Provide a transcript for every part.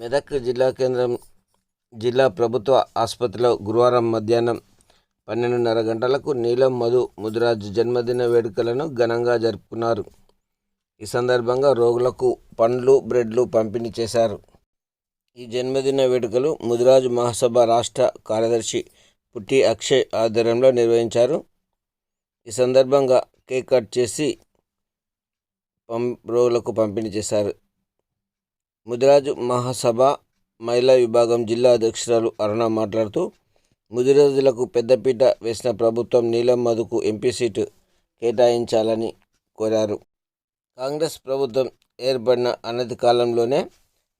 మెదక్ జిల్లా కేంద్రం జిల్లా ప్రభుత్వ ఆసుపత్రిలో గురువారం మధ్యాహ్నం పన్నెండున్నర గంటలకు నీలం మధు ముదిరాజ్ జన్మదిన వేడుకలను ఘనంగా జరుపుకున్నారు. ఈ సందర్భంగా రోగులకు పండ్లు బ్రెడ్లు పంపిణీ చేశారు. ఈ జన్మదిన వేడుకలు ముదిరాజ్ మహాసభ రాష్ట్ర కార్యదర్శి పుట్టి అక్షయ్ ఆధ్వర్యంలో నిర్వహించారు. ఈ సందర్భంగా కేక్ కట్ చేసి పం రోగులకు పంపిణీ చేశారు. ముదిరాజు మహాసభ మహిళా విభాగం జిల్లా అధ్యక్షురాలు అరుణ మాట్లాడుతూ ముదిరాజులకు పెద్దపీట వేసిన ప్రభుత్వం నీలం మధుకు ఎంపీ సీటు కేటాయించాలని కోరారు. కాంగ్రెస్ ప్రభుత్వం ఏర్పడిన అనతి కాలంలోనే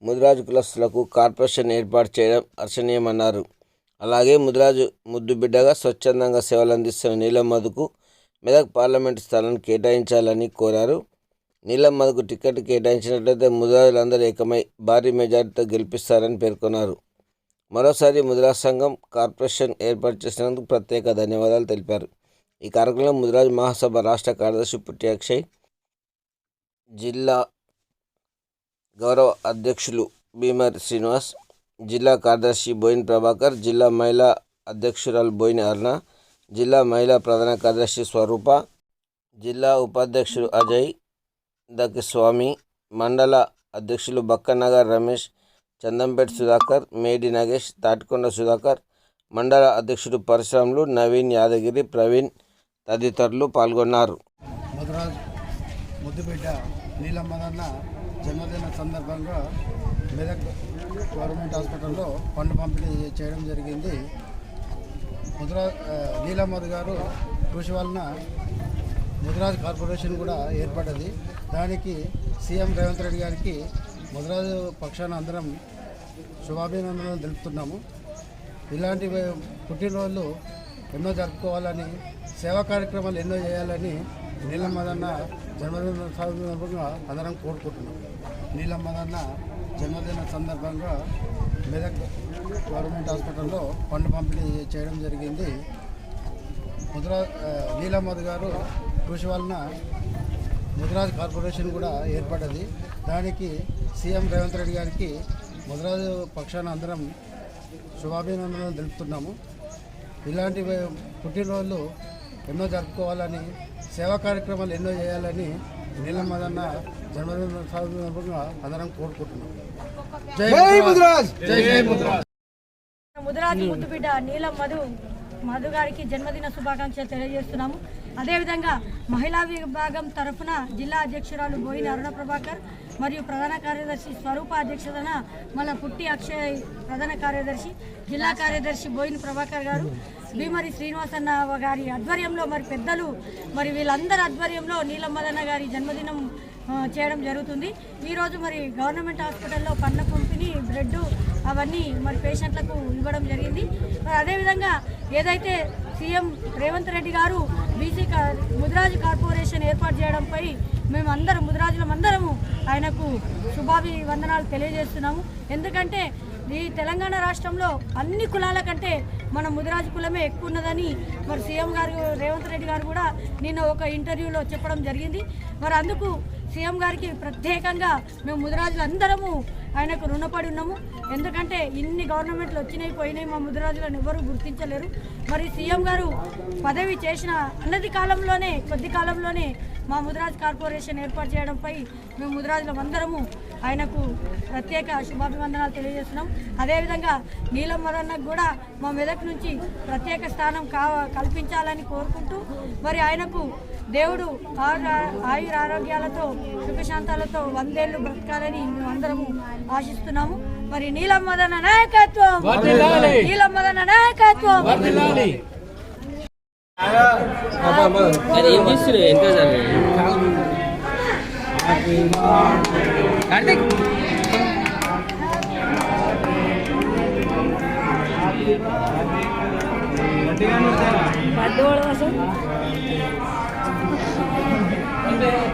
ముదిరాజు కులస్తులకు కార్పొరేషన్ ఏర్పాటు చేయడం హర్షణీయమన్నారు. అలాగే ముదిరాజు ముద్దు బిడ్డగా స్వచ్ఛందంగా సేవలు అందిస్తున్న నీలం మధుకు మెదక్ పార్లమెంటు స్థానాన్ని కేటాయించాలని కోరారు. నీలం టికెట్ కేటాయించినట్లయితే ముదిరాజులందరూ ఏకమై భారీ మెజార్టీతో గెలిపిస్తారని పేర్కొన్నారు. మరోసారి ముదిరాజ్ సంఘం కార్పొరేషన్ ఏర్పాటు చేసినందుకు ప్రత్యేక ధన్యవాదాలు తెలిపారు. ఈ కార్యక్రమంలో ముదిరాజ్ మహాసభ రాష్ట్ర కార్యదర్శి పుట్టి అక్షయ్ జిల్లా గౌరవ అధ్యక్షులు భీమర్ శ్రీనివాస్ జిల్లా కార్యదర్శి బోయిన్ ప్రభాకర్ జిల్లా మహిళా అధ్యక్షురాలు బోయిన్ అరుణ జిల్లా మహిళా ప్రధాన కార్యదర్శి స్వరూప జిల్లా ఉపాధ్యక్షుడు అజయ్ దకి స్వామి. మండల అధ్యక్షులు బక్కనగర్ రమేష్ చందంపేట సుధాకర్ మేడి నగేష్ తాటికొండ సుధాకర్ మండల అధ్యక్షుడు పరశురాములు నవీన్ యాదగిరి ప్రవీణ్ తదితరులు పాల్గొన్నారు. ముదిరాజ్ నీలమ్మదన్న జన్మదిన సందర్భంగా మెదక్ గవర్నమెంట్ హాస్పిటల్లో ఫండ్ పంపిణీ చేయడం జరిగింది. ముద్రా ఆ, నీలమ్మది గారు కృషి వలన ముదిరాజ్ కార్పొరేషన్ కూడా ఏర్పడ్డది. దానికి సీఎం రేవంత్ రెడ్డి గారికి ముదిరాజు పక్షాన అందరం శుభాభినందనలు తెలుపుతున్నాము. ఇలాంటి పుట్టినరోజులు ఎన్నో జరుపుకోవాలని సేవా కార్యక్రమాలు ఎన్నో చేయాలని నీలమ్మదన్న జన్మదిన సందర్భంగా అందరం కోరుకుంటున్నాం. నీలమ్మదన్న జన్మదిన సందర్భంగా మెదక్ గవర్నమెంట్ హాస్పిటల్లో పండు పంపిణీ చేయడం జరిగింది. ముద్రా నీలమ్మద్ గారు కృషి వలన ముదిరాజ్ కార్పొరేషన్ కూడా ఏర్పడ్డది. దానికి సీఎం రేవంత్ రెడ్డి గారికి ముదిరాజు పక్షాన అందరం శుభాభినందనలు తెలుపుతున్నాము. ఇలాంటి పుట్టినరోజులు ఎన్నో జరుపుకోవాలని సేవా కార్యక్రమాలు ఎన్నో చేయాలని నీలమ్మదన్న జన్మదిన సందర్భంగా అందరం కోరుకుంటున్నాం. జై ముద్రాజ్ జై జై ముద్రాజ్ ముదిరాజు ముద్దుబిడ్డ నీలం మధు మధు గారికి జన్మదిన శుభాకాంక్షలు తెలియజేస్తున్నాము. అదేవిధంగా మహిళా విభాగం తరఫున జిల్లా అధ్యక్షురాలు బోయిన అరుణ ప్రభాకర్ మరియు ప్రధాన కార్యదర్శి స్వరూప అధ్యక్షతన మన పుట్టి అక్షయ్ ప్రధాన కార్యదర్శి జిల్లా కార్యదర్శి బోయిన ప్రభాకర్ గారు భీమరి శ్రీనివాసన్న గారి ఆధ్వర్యంలో మరి పెద్దలు మరి వీళ్ళందరి ఆధ్వర్యంలో నీలమ్మదన్న గారి జన్మదినం చేయడం జరుగుతుంది. ఈరోజు మరి గవర్నమెంట్ హాస్పిటల్లో పండ్ల పంపిణీ బ్రెడ్ అవన్నీ మరి పేషెంట్లకు ఇవ్వడం జరిగింది. మరి అదేవిధంగా ఏదైతే సీఎం రేవంత్ రెడ్డి గారు బీసీ కా- ముదిరాజు కార్పొరేషన్ ఏర్పాటు చేయడంపై మేము అందరం ముదిరాజులం అందరము ఆయనకు శుభాభివందనాలు తెలియజేస్తున్నాము. ఎందుకంటే ఈ తెలంగాణ రాష్ట్రంలో అన్ని కులాల కంటే మన ముదిరాజు కులమే ఎక్కువ ఉన్నదని మరి సీఎం గారు రేవంత్ రెడ్డి గారు కూడా నిన్న ఒక ఇంటర్వ్యూలో చెప్పడం జరిగింది. మరి అందుకు సీఎం గారికి ప్రత్యేకంగా మేము ముదిరాజులు అందరము ఆయనకు రుణపడి ఉన్నాము. ఎందుకంటే ఇన్ని గవర్నమెంట్లు వచ్చినాయి పోయినాయి మా ముదిరాజులను ఎవరు గుర్తించలేరు. మరి సీఎం గారు పదవి చేసిన అన్నది కాలంలోనే కొద్ది కాలంలోనే మా ముదిరాజ్ కార్పొరేషన్ ఏర్పాటు చేయడంపై మేము ముదిరాజులం అందరము ఆయనకు ప్రత్యేక శుభాభివందనాలు తెలియజేస్తున్నాం. అదేవిధంగా నీలం మదన్నకు కూడా మా మెదక్ నుంచి ప్రత్యేక స్థానం కల్పించాలని కోరుకుంటూ మరి ఆయనకు దేవుడు ఆరు- ఆయుర ఆరోగ్యాలతో సుఖశాంతాలతో వందేళ్ళు బ్రతకాలని మేము అందరము ఆశిస్తున్నాము. మరి నీలం మదన నాయకత్వం! నీలం మదన నాయకత్వం! అది ఏం చేస్తున్నావు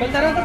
ఎంత కార్తీక్ తర్వాత